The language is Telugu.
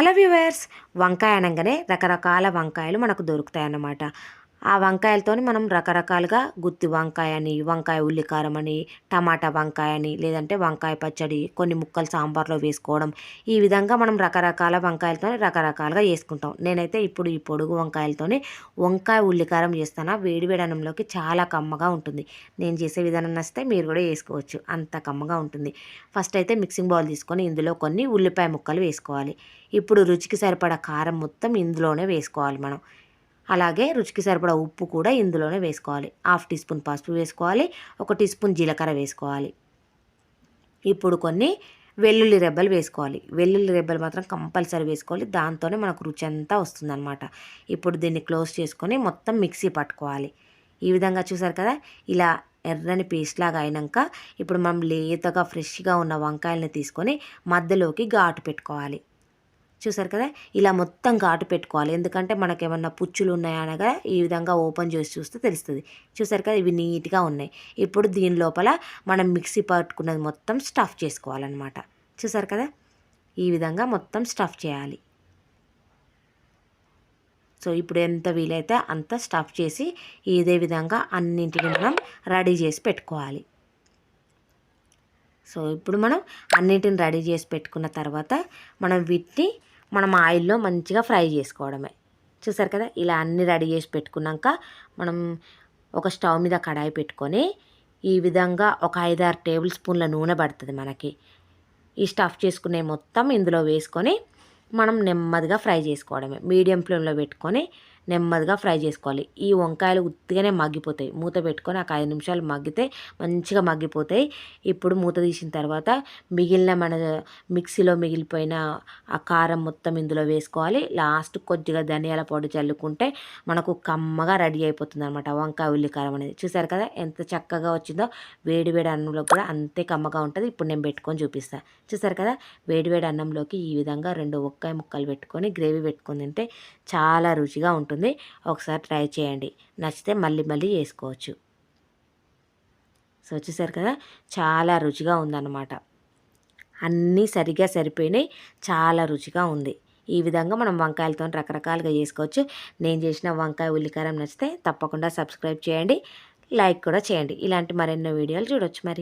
హలో వ్యూవర్స్ వంకాయ అనగానే రకరకాల వంకాయలు మనకు దొరుకుతాయి అన్నమాట ఆ వంకాయలతో మనం రకరకాలుగా గుత్తి వంకాయ అని వంకాయ ఉల్లికారం అని టమాటా వంకాయ అని లేదంటే వంకాయ పచ్చడి కొన్ని ముక్కలు సాంబార్లో వేసుకోవడం. ఈ విధంగా మనం రకరకాల వంకాయలతో రకరకాలుగా చేసుకుంటాం. నేనైతే ఇప్పుడు ఈ పొడుగు వంకాయలతోని వంకాయ ఉల్లికారం చేస్తాను. వేడివేడి అన్నంలోకి చాలా కమ్మగా ఉంటుంది. నేను చేసే విధానం నచ్చితే మీరు కూడా వేసుకోవచ్చు అంత కమ్మగా ఉంటుంది. ఫస్ట్ అయితే మిక్సింగ్ బౌల్ తీసుకొని ఇందులో కొన్ని ఉల్లిపాయ ముక్కలు వేసుకోవాలి. ఇప్పుడు రుచికి సరిపడా కారం మొత్తం ఇందులోనే వేసుకోవాలి మనం. అలాగే రుచికి సరిపడా ఉప్పు కూడా ఇందులోనే వేసుకోవాలి. హాఫ్ టీ స్పూన్ పసుపు వేసుకోవాలి ఒక టీ స్పూన్ జీలకర్ర వేసుకోవాలి. ఇప్పుడు కొన్ని వెల్లుల్లి రెబ్బలు వేసుకోవాలి. వెల్లుల్లి రెబ్బలు మాత్రం కంపల్సరీ వేసుకోవాలి. దాంతోనే మనకు రుచి అంతా వస్తుందన్నమాట. ఇప్పుడు దీన్ని క్లోజ్ చేసుకొని మొత్తం మిక్సీ పట్టుకోవాలి. ఈ విధంగా చూసారు కదా ఇలా ఎర్రని పేస్ట్ లాగా అయినాక ఇప్పుడు మనం లేతగా ఫ్రెష్గా ఉన్న వంకాయలని తీసుకొని మధ్యలోకి ఘాటు పెట్టుకోవాలి. చూసారు కదా? ఇలా మొత్తం ఘాటు పెట్టుకోవాలి. ఎందుకంటే మనకి ఏమన్నా పుచ్చులు ఉన్నాయా అనగా ఈ విధంగా ఓపెన్ చేసి చూస్తే తెలుస్తుంది. చూసారు కదా? ఇవి నీట్గా ఉన్నాయి. ఇప్పుడు దీని లోపల మనం మిక్సీ పట్టుకున్నది మొత్తం స్టఫ్ చేసుకోవాలన్నమాట. చూసారు కదా? ఈ విధంగా మొత్తం స్టఫ్ చేయాలి. సో ఇప్పుడు ఎంత వీలైతే అంత స్టఫ్ చేసి ఇదే విధంగా అన్నింటిని మనం రెడీ చేసి పెట్టుకోవాలి. సో ఇప్పుడు మనం అన్నింటిని రెడీ చేసి పెట్టుకున్న తర్వాత మనం వీటిని మనం ఆయిల్లో మంచిగా ఫ్రై చేసుకోవడమే. చూసారు కదా? ఇలా అన్నీ రెడీ చేసి పెట్టుకున్నాక మనం ఒక స్టవ్ మీద కడాయి పెట్టుకొని ఈ విధంగా ఒక ఐదారు టేబుల్ స్పూన్ల నూనె పడుతుంది మనకి. ఈ స్టఫ్ చేసుకునే మొత్తం ఇందులో వేసుకొని మనం నెమ్మదిగా ఫ్రై చేసుకోవడమే. మీడియం ఫ్లేమ్లో పెట్టుకొని నెమ్మదిగా ఫ్రై చేసుకోవాలి. ఈ వంకాయలు ఉత్తిగానే మగ్గిపోతాయి. మూత పెట్టుకొని ఒక ఐదు నిమిషాలు మగ్గితే మంచిగా మగ్గిపోతాయి. ఇప్పుడు మూత తీసిన తర్వాత మిగిలిన మన మిక్సీలో మిగిలిపోయిన ఆ కారం మొత్తం ఇందులో వేసుకోవాలి. లాస్ట్ కొద్దిగా ధనియాల పొడి చల్లుకుంటే మనకు కమ్మగా రెడీ అయిపోతుంది అనమాట వంకాయ ఉల్లి కారం అనేది. చూసారు కదా ఎంత చక్కగా వచ్చిందో? వేడివేడి అన్నంలో కూడా అంతే కమ్మగా ఉంటుంది. ఇప్పుడు నేను పెట్టుకొని చూపిస్తాను చూసారు కదా? వేడివేడి అన్నంలోకి ఈ విధంగా రెండు ఒక్కాయ ముక్కలు పెట్టుకొని గ్రేవీ పెట్టుకొని తింటే చాలా రుచిగా ఉంటుంది. ఉంటుంది ఒకసారి ట్రై చేయండి. నచ్చితే మళ్ళీ మళ్ళీ చేసుకోవచ్చు సో వచ్చేసారు కదా? చాలా రుచిగా ఉందన్నమాట. అన్నీ సరిగా సరిపోయినాయి. చాలా రుచిగా ఉంది. ఈ విధంగా మనం వంకాయలతో రకరకాలుగా చేసుకోవచ్చు. నేను చేసిన వంకాయ ఉల్లికారం నచ్చితే తప్పకుండా సబ్స్క్రైబ్ చేయండి. లైక్ కూడా చేయండి. ఇలాంటి మరెన్నో వీడియోలు చూడొచ్చు మరి.